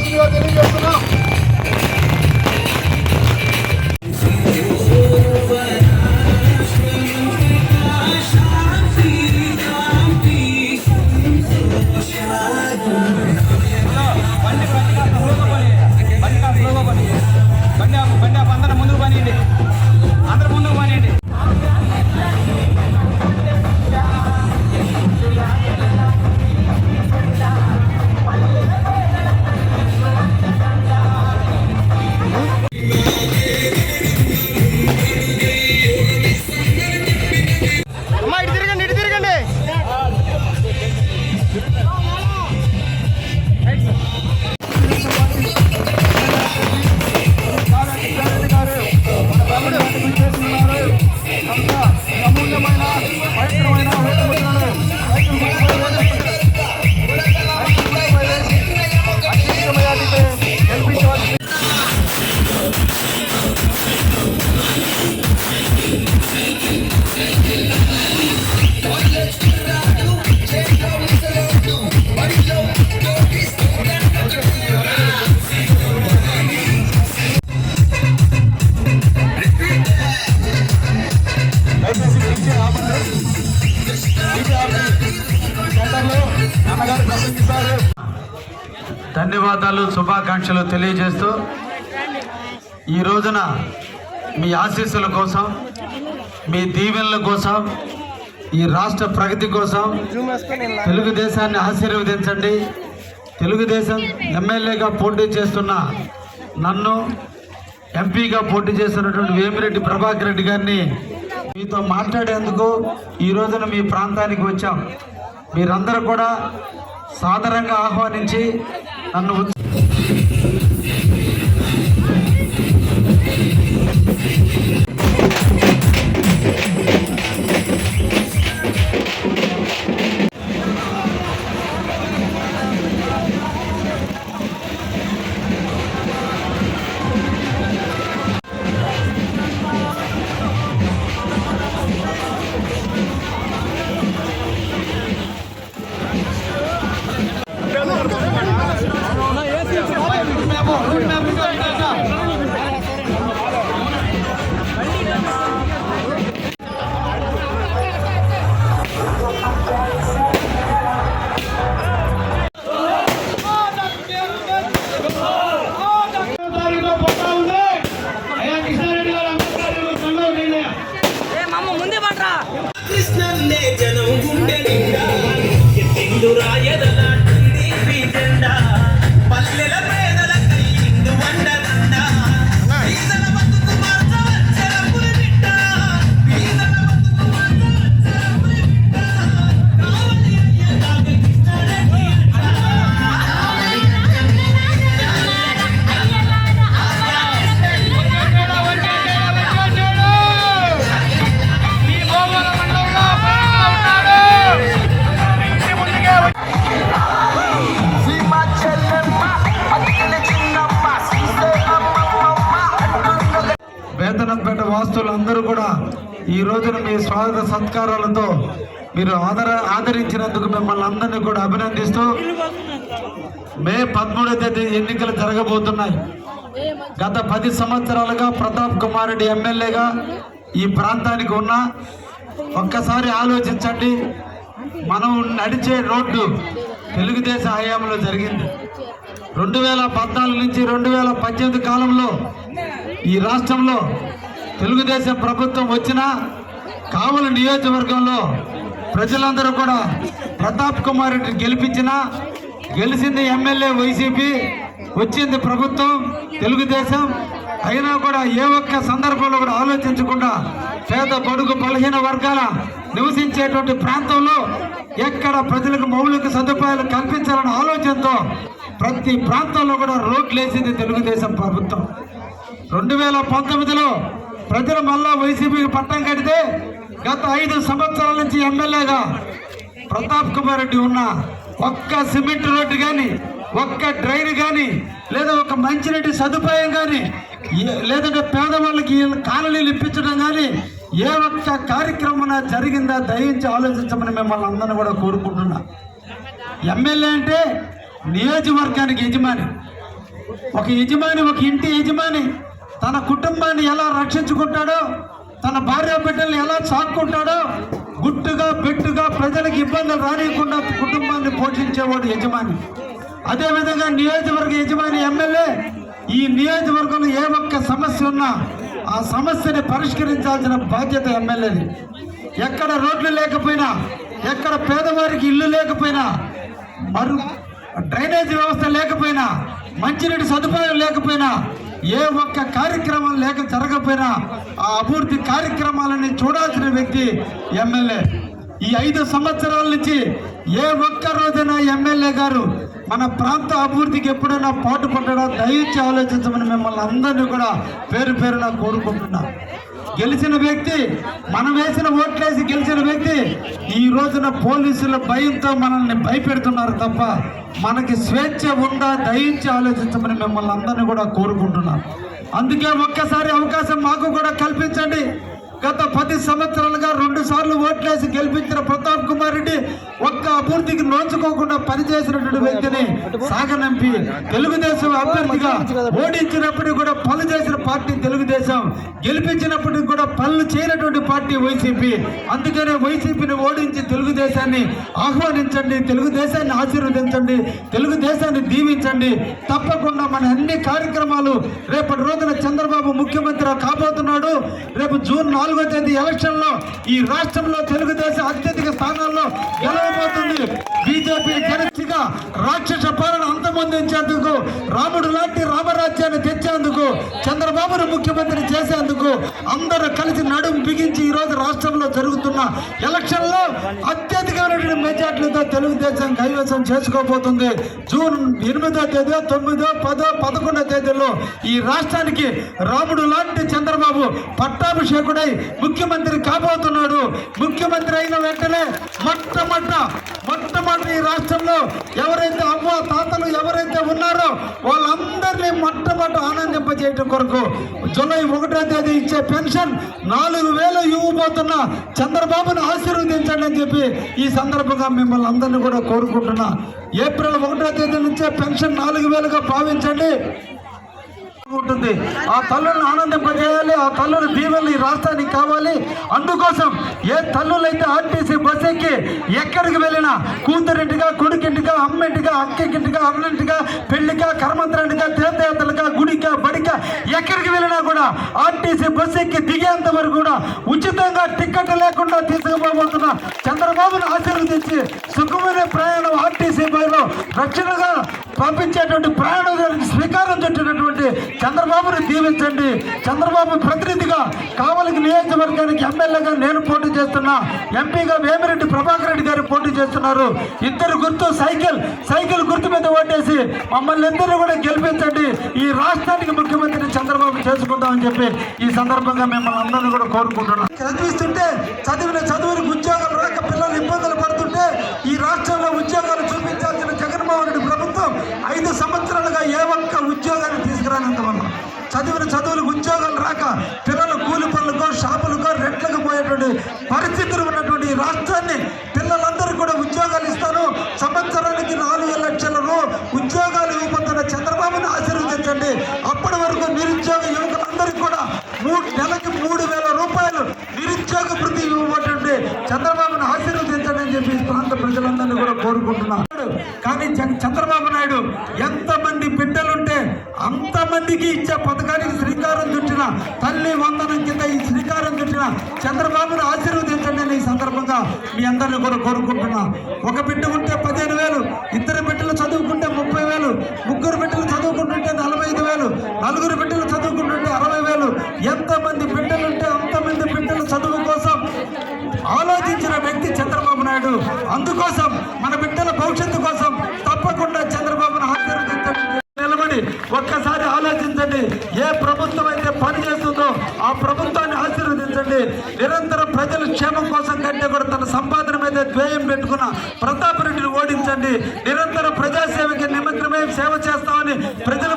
我们要进行什么？ధన్యవాదాలు శుభాకాంక్షలు తెలియజేస్తూ ఈ రోజున మీ ఆశీస్సుల కోసం మీ దీవెనల కోసం ఈ రాష్ట్ర ప్రగతి కోసం తెలుగుదేశాన్ని ఆశీర్వదించండి. తెలుగుదేశం ఎమ్మెల్యేగా పోటీ చేస్తున్న నన్ను ఎంపీగా పోటీ చేస్తున్నటువంటి వేమిరెడ్డి ప్రభాకర్ రెడ్డి గారిని మీతో మాట్లాడేందుకు ఈ రోజున మీ ప్రాంతానికి వచ్చాం. మీరందరూ కూడా సాదరంగా ఆహ్వానించి నన్ను ఈ రోజున మీ స్వాగత సత్కారాలతో మీరు ఆదర ఆదరించినందుకు మిమ్మల్ని అందరినీ కూడా అభినందిస్తూ మే పదమూడవ తేదీ ఎన్నికలు జరగబోతున్నాయి. గత పది సంవత్సరాలుగా ప్రతాప్ కుమార్ రెడ్డి ఎమ్మెల్యేగా ఈ ప్రాంతానికి ఉన్న ఒక్కసారి ఆలోచించండి మనం నడిచే రోడ్డు తెలుగుదేశం హయాంలో జరిగింది. రెండు వేల పద్నాలుగు నుంచి రెండు వేల పద్దెనిమిది కాలంలో ఈ రాష్ట్రంలో తెలుగుదేశం ప్రభుత్వం వచ్చినా కావలి నియోజకవర్గంలో ప్రజలందరూ కూడా ప్రతాప్ కుమార్ రెడ్డిని గెలిపించిన గెలిచింది ఎమ్మెల్యే వైసీపీ వచ్చింది ప్రభుత్వం తెలుగుదేశం. అయినా కూడా ఏ ఒక్క సందర్భంలో కూడా ఆలోచించకుండా పేద బడుగు బలహీన వర్గాల నివసించేటువంటి ప్రాంతంలో ఎక్కడ ప్రజలకు మౌలిక సదుపాయాలు కల్పించాలనే ఆలోచనతో ప్రతి ప్రాంతంలో కూడా రోడ్లు వేసింది తెలుగుదేశం ప్రభుత్వం. రెండు వేల పంతొమ్మిదిలో ప్రజలు మళ్ళా వైసీపీకి పట్టం కడితే గత ఐదు సంవత్సరాల నుంచి ఎమ్మెల్యేగా ప్రతాప్ కుమార్ రెడ్డి ఉన్న ఒక్క సిమెంట్ రోడ్డు కానీ ఒక్క డ్రైన్ కానీ లేదా ఒక మంచినీటి సదుపాయం కానీ ఏ- లేదంటే పేదవాళ్ళకి కాలనీలు ఇప్పించడం కానీ ఏ ఒక్క కార్యక్రమం జరిగిందా దయించి ఆలోచించమని మిమ్మల్ని అందరినీ కూడా కోరుకుంటున్నా. ఎమ్మెల్యే అంటే నియోజకవర్గానికి యజమాని. ఒక యజమాని ఒక ఇంటి యజమాని తన కుటుంబాన్ని ఎలా రక్షించుకుంటాడో తన భార్య బిడ్డల్ని ఎలా సాక్కుంటాడో గుట్టుగా బెట్టుగా ప్రజలకు ఇబ్బందులు రానియకుండా కుటుంబాన్ని పోషించేవాడు యజమాని. అదేవిధంగా నియోజకవర్గ యజమాని ఎమ్మెల్యే ఈ నియోజకవర్గంలో ఏ ఒక్క సమస్య ఉన్నా ఆ సమస్యని పరిష్కరించాల్సిన బాధ్యత ఎమ్మెల్యేది. ఎక్కడ రోడ్లు లేకపోయినా ఎక్కడ పేదవారికి ఇల్లు లేకపోయినా మరు డ్రైనేజ్ వ్యవస్థ లేకపోయినా మంచినీటి సదుపాయం లేకపోయినా ఏ ఒక్క కార్యక్రమం లేక జరగకపోయినా ఆ అభివృద్ధి కార్యక్రమాలని చూడాల్సిన వ్యక్తి ఎమ్మెల్యే. ఈ ఐదు సంవత్సరాల నుంచి ఏ ఒక్క రోజైనా ఎమ్మెల్యే గారు మన ప్రాంత అభివృద్ధికి ఎప్పుడైనా పాటు పడ్డా దయించి ఆలోచించమని మిమ్మల్ని అందరినీ కూడా పేరు పేరున కోరుకుంటున్నా. గెలిచిన వ్యక్తి మనం వేసిన ఓట్లేసి గెలిచిన వ్యక్తి ఈ రోజున పోలీసుల భయంతో మనల్ని భయపెడుతున్నారు తప్ప మనకి స్వేచ్ఛ ఉందా దయించి ఆలోచించమని మిమ్మల్ని అందరినీ కూడా కోరుకుంటున్నాను. అందుకే ఒక్కసారి అవకాశం మాకు కూడా కల్పించండి. గత పది సంవత్సరాలుగా రెండు సార్లు ఓట్లేసి గెలిపించిన ప్రతాప్ కుమార్ రెడ్డి ఒక్క అభివృద్ధికి నోచుకోకుండా పనిచేసినటువంటి వ్యక్తిని సాగనంపి తెలుగుదేశం అభ్యర్థిగా ఓడించినప్పటికీ కూడా పనులు చేసిన పార్టీ తెలుగుదేశం గెలిపించినప్పటికీ కూడా పనులు చేయనటువంటి పార్టీ వైసీపీ. అందుకనే వైసీపీని ఓడించి తెలుగుదేశాన్ని ఆహ్వానించండి తెలుగుదేశాన్ని ఆశీర్వదించండి తెలుగుదేశాన్ని దీవించండి. తప్పకుండా మన అన్ని కార్యక్రమాలు రేపటి రోజున చంద్రబాబు ముఖ్యమంత్రి కాబోతున్నాడు. రేపు జూన్ నాలుగు తేదీ ఎలక్షన్లో ఈ రాష్ట్రంలో తెలుగుదేశం అత్యధిక స్థానాల్లో గెలవబోతుంది. బీజేపీ గెలిచిగా రాక్షస పాలన అంతమొందించేందుకు రాముడు లాంటి రామరాజ్యాన్ని తెచ్చేందుకు చంద్రబాబును ముఖ్యమంత్రి చేసేందుకు అందరూ కలిసి నడుం బిగించి ఈ రోజు రాష్ట్రంలో జరుగుతున్న ఎలక్షన్లో అత్యధికమైనటువంటి మెజార్టీలతో తెలుగుదేశం కైవసం చేసుకోబోతుంది. జూన్ ఎనిమిదో తేదీ తొమ్మిదో పదో పదకొండో తేదీలో ఈ రాష్ట్రానికి రాముడు లాంటి చంద్రబాబు పట్టాభిషేకుడై ముఖ్యమంత్రి కాబోతున్నాడు. ముఖ్యమంత్రి అయిన వెంటనే మొట్టమొదట మొట్టమొదటి ఈ రాష్ట్రంలో ఎవరైతే అమ్మ తాతలు ఎవరైతే ఉన్నారో వాళ్ళందరినీ మొట్టమొదట ఆనందింపజేయటం కొరకు జూలై ఒకటో తేదీ ఇచ్చే పెన్షన్ నాలుగు వేలు ఇవ్వబోతున్న చంద్రబాబును ఆశీర్వదించండి అని చెప్పి ఈ సందర్భంగా మిమ్మల్ని అందరినీ కూడా కోరుకుంటున్నా. ఏప్రిల్ ఒకటో తేదీ నుంచే పెన్షన్ నాలుగు వేలుగా భావించండి. ఉంటుంది. ఆ తల్లులను ఆనందింపజేయాలి ఆ తల్లుల దీవెనలు ఈ రాష్ట్రానికి కావాలి. అందుకోసం ఏ తల్లులైతే ఆర్టీసీ బస్ ఎక్కి ఎక్కడికి వెళ్ళినా కూతురింటిగా కొడుకింటిగా అమ్మింటిగా అక్కకింటిగా అన్నింటిగా పెళ్ళిగా కర్మంత్రానిగా తీర్థయాత్రలుగా గుడిగా బడిగా ఎక్కడికి వెళ్ళినా కూడా ఆర్టీసీ బస్ ఎక్కి దిగేంత వరకు కూడా ఉచితంగా టికెట్ లేకుండా తీసుకుపోబోతున్న చంద్రబాబును ఆశీర్వదించి సుఖమైన ప్రయాణం ఆర్టీసీ బస్సులో రక్షణగా పంపించేటువంటి ప్రయాణానికి శ్రీకారం చుట్టినటువంటి చంద్రబాబుని దీవించండి. చంద్రబాబు ప్రతినిధిగా కావలికి నియోజకవర్గానికి ఎమ్మెల్యేగా నేను పోటీ చేస్తున్నా. ఎంపీగా వేమిరెడ్డి ప్రభాకర్ రెడ్డి గారు పోటీ చేస్తున్నారు. ఇద్దరు గుర్తు సైకిల్ సైకిల్ గుర్తు మీద ఓటేసి మమ్మల్ని ఇద్దరు కూడా గెలిపించండి. ఈ రాష్ట్రానికి ముఖ్యమంత్రి చంద్రబాబు చేసుకుందామని చెప్పి ఈ సందర్భంగా మిమ్మల్ని అందరినీ కూడా కోరుకుంటున్నాం చదివిస్తుంటే చదివిన చదువుని గుర్తు చదివిన చదువులకు ఉద్యోగాలు రాక పిల్లలు కూలి పనులకో షాపులకో రెట్లకు పోయేటువంటి పరిస్థితులు ఉన్నటువంటి ఈ రాష్ట్రాన్ని పిల్లలందరూ కూడా ఉద్యోగాలు ఇస్తాను. సంవత్సరానికి నాలుగు లక్షల ఉద్యోగాలు ఇవ్వబోతున్న చంద్రబాబుని ఆశీర్వదించండి. అప్పటి వరకు నిరుద్యోగ యువకులందరికీ కూడా మూడు నెలకి మూడు వేల రూపాయలు నిరుద్యోగ వృత్తి ఇవ్వబోతుంటే చంద్రబాబును ఆశీర్వదించండి అని చెప్పి ప్రాంత ప్రజలందరినీ కూడా కోరుకుంటున్నాను కానీ చ- చంద్రబాబు నాయుడు ఎంతమంది బిడ్డలుంటే అంతమందికి ఇచ్చే పథకానికి శ్రీకారం చుట్టిన తల్లి వందనం కింద ఈ శ్రీకారం చుట్టిన చంద్రబాబును ఆశీర్వదించండి అని ఈ సందర్భంగా మీ అందరిని కూడా కోరుకుంటున్నా. ఒక బిడ్డ ఉంటే పదిహేను వేలు ఇద్దరు బిడ్డలు చదువుకుంటే ముప్పై వేలు ముగ్గురు బిడ్డలు చదువుకుంటుంటే నలభై ఐదు వేలు నలుగురు బిడ్డలు ఆశీర్వదించండి. ఏ ప్రభుత్వం అయితే పని చేస్తుందో ఆ ప్రభుత్వాన్ని ఆశీర్వదించండి. నిరంతరం ప్రజల క్షేమం కోసం కంటే కూడా తన సంపాదన మీద ద్వేయం పెట్టుకున్న ప్రతాప్ రెడ్డిని ఓడించండి. నిరంతరం ప్రజాసేవకి నిమగ్నమై సేవ చేస్తామని ప్రజల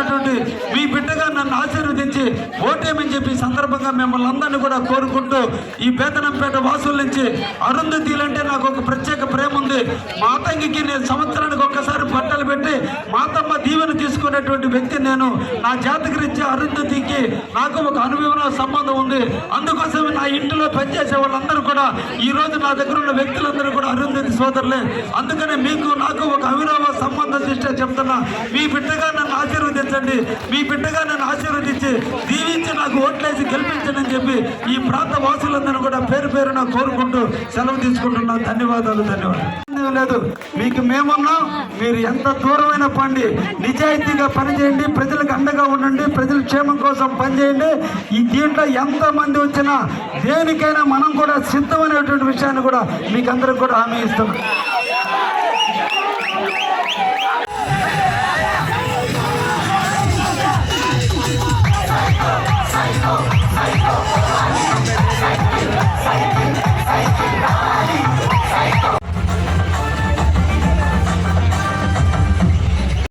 ఉన్నటువంటి మీ బిడ్డగా నన్ను ఆశీర్వదించి ఓటేమని చెప్పి సందర్భంగా మిమ్మల్ని అందరినీ కూడా కోరుకుంటూ ఈ బేతనంపేట వాసుల నుంచి అరుంధతీలంటే నాకు ఒక ప్రత్యేక ప్రేమ ఉంది. మా అతంగికి నేను సంవత్సరానికి ఒక్కసారి బట్టలు పెట్టి మాతమ్మ దీవెన తీసుకునేటువంటి వ్యక్తి నేను. నా జాతకరిచ్చే అరుంధతికి నాకు ఒక అనుభవ సంబంధం ఉంది. అందుకోసం నా ఇంటిలో పనిచేసే వాళ్ళందరూ కూడా ఈ రోజు నా దగ్గర ఉన్న వ్యక్తులందరూ కూడా అరుంధతి సోదరులే. అందుకనే మీకు నాకు ఒక అవినవ సంబంధం దృష్ట్యా చెప్తున్నా. మీ బిడ్డగా నన్ను ఆశీర్వదించండి మీ బిడ్డగా నన్ను ఆశీర్వదించి దీవించి నాకు ఓట్లేసి గెలిపించండి అని చెప్పి ఈ ప్రాంత వాసులందరూ కూడా పేరు పేరున కోరుకుంటూ సెలవు తీసుకుంటున్నాను ధన్యవాదాలు ధన్యవాదాలు. లేదు. మీకు మేమున్నాం. మీరు ఎంత దూరమైన పండి నిజాయితీగా పనిచేయండి ప్రజలకు అండగా ఉండండి ప్రజల క్షేమం కోసం పనిచేయండి. ఈ దీంట్లో ఎంత మంది వచ్చినా దేనికైనా మనం కూడా సిద్ధమైనటువంటి విషయాన్ని కూడా మీకు అందరికి కూడా హామీ ఇస్తున్నాం.